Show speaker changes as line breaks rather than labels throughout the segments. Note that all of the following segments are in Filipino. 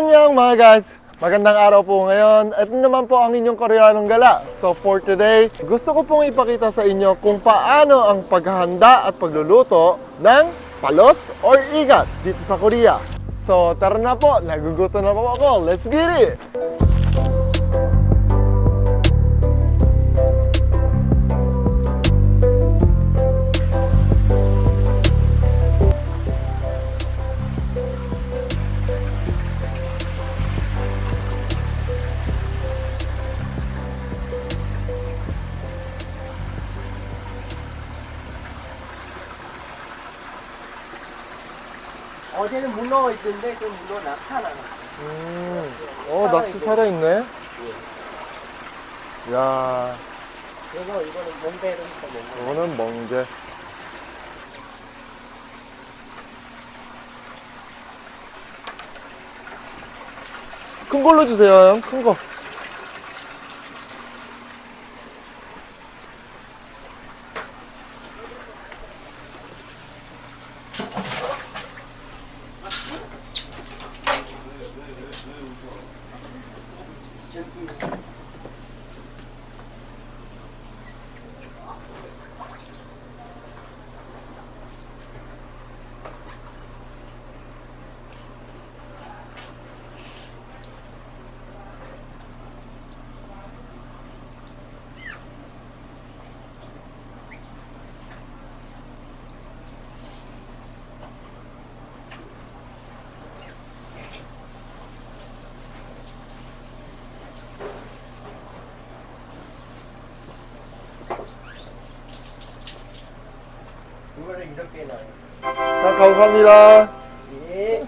Anyang mga guys, magandang araw po ngayon. At naman po ang inyong Koreanong gala. So for today, gusto ko pong ipakita sa inyo kung paano ang paghahanda at pagluluto ng palos or igat dito sa Korea. So tara na po, nagugutom na po ako. Let's get it!
어제는 문어 있던데 그 문어 나타나는
음, 어, 낚시 살아있네. 야,
그리고 이거는 몽배로 있어
이거는 멍게. 큰 걸로 주세요, 형. 큰 거.
이거를 이렇게 놔요
아, 감사합니다.
예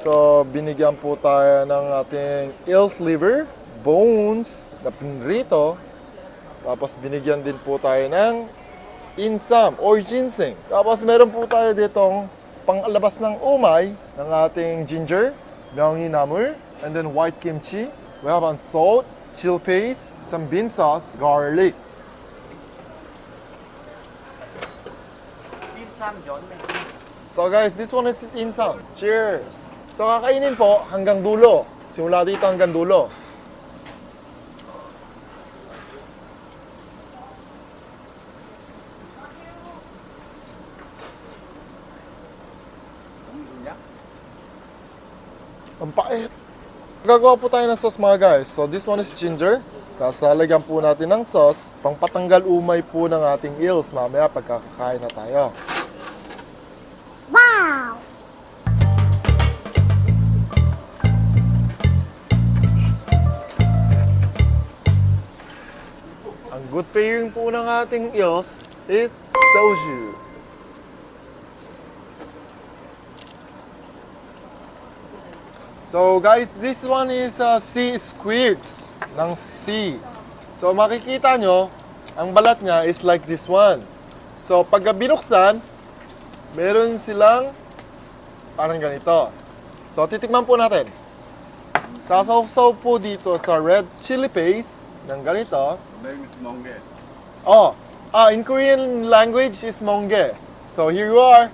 So, binigyan po tayo ng ating eel's liver, bones, na pinrito. Tapos binigyan din po tayo ng insam or ginseng. Tapos meron po tayo ditong panglabas ng umay ng ating ginger, namur, and then white kimchi. We have on salt, chili paste, some bean sauce, garlic. So guys, this one is insam. Cheers! So kakainin po hanggang dulo. Simula dito hanggang dulo. Ang pait. Gagawa po tayo ng sauce mga guys. So this one is ginger. Tapos lalagyan po natin ng sauce. Pangpatanggal umay po ng ating eels mamaya pagkakakain na tayo. Ang good pairing po ng ating eels is soju. So guys, this one is uh, sea squids ng sea. So makikita nyo, ang balat niya is like this one. So pagka binuksan, meron silang parang ganito. So titikman po natin. Sasaw-saw po dito sa red chili paste ng ganito.
name is Monge.
Oh, ah, in Korean language is mongge. So here you are.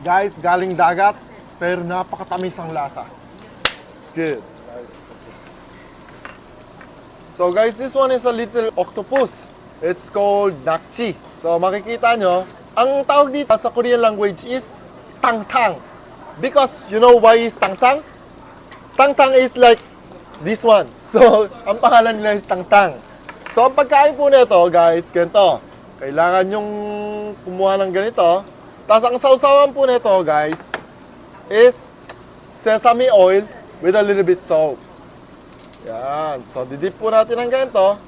Guys, galing dagat, pero napakatamis ang lasa. It's good. So guys, this one is a little octopus. It's called nakchi. So makikita nyo, ang tawag dito sa Korean language is tangtang. Because you know why is tangtang? Tangtang is like this one. So, ang pangalan nila is tangtang. So, ang pagkain po nito, guys, ganito. Kailangan yung kumuha ng ganito. Tapos ang sausawan po nito, guys, is sesame oil with a little bit soap. Yan. So, didip po natin ng ganito.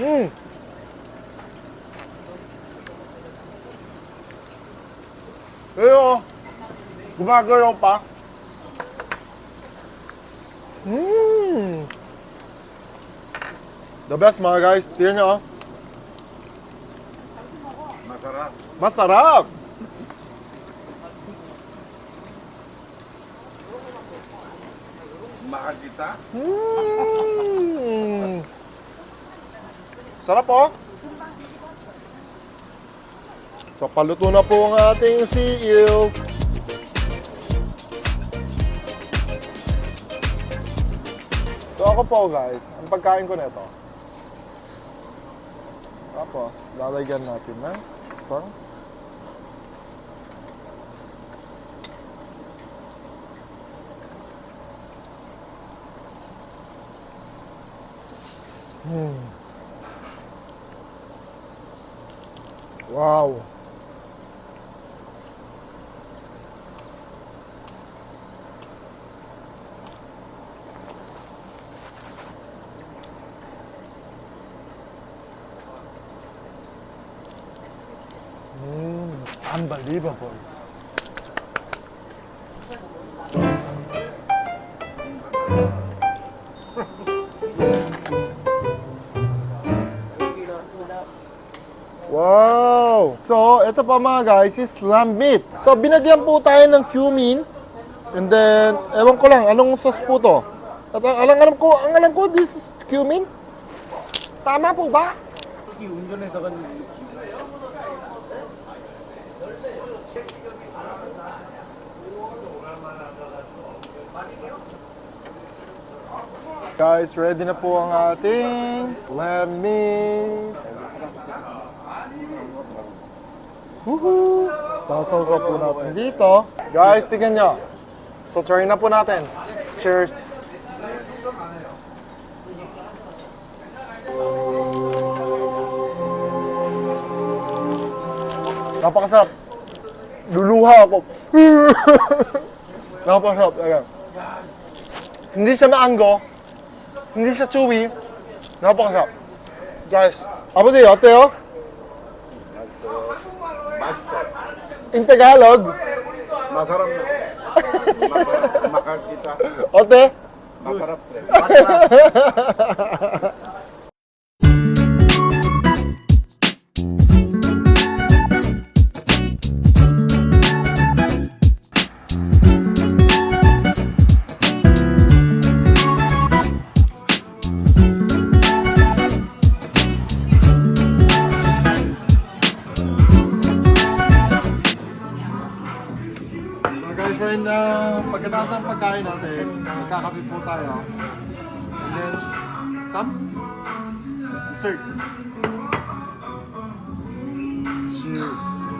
Hmm. Pero, gumagalaw pa. The best mga guys. Tingnan nyo, oh.
Masarap.
Masarap!
Mahal kita.
Mmm! Sarap, oh. So, paluto na po ang ating sea eels. So, ako po, guys, ang pagkain ko nito. Tapos, lalagyan natin ng isang Wow! unbelievable. Wow! So, ito pa mga guys is lamb meat. So, binagyan po tayo ng cumin. And then, ewan ko lang, anong sauce po to? At ang alam, alam ko, ang alam ko, this is cumin? Tama po ba?
Cumin doon eh, sa kanila.
Guys, ready na po ang ating meat. Woohoo! Sasaw-saw po natin dito. Guys, tingnan nyo. So, try na po natin. Cheers! Napakasarap. Luluha ako. Napakasarap. talaga. Hindi siya maanggo. Hindi siya chewy. Napakasarap. Guys, 아버지 어때요? In Tagalog,
masarap na. Masarap. Mahal kita.
어때?
Masarap rin.
So pagkatapos ng pagkain natin, magkakape po tayo. And then, some desserts. Cheers!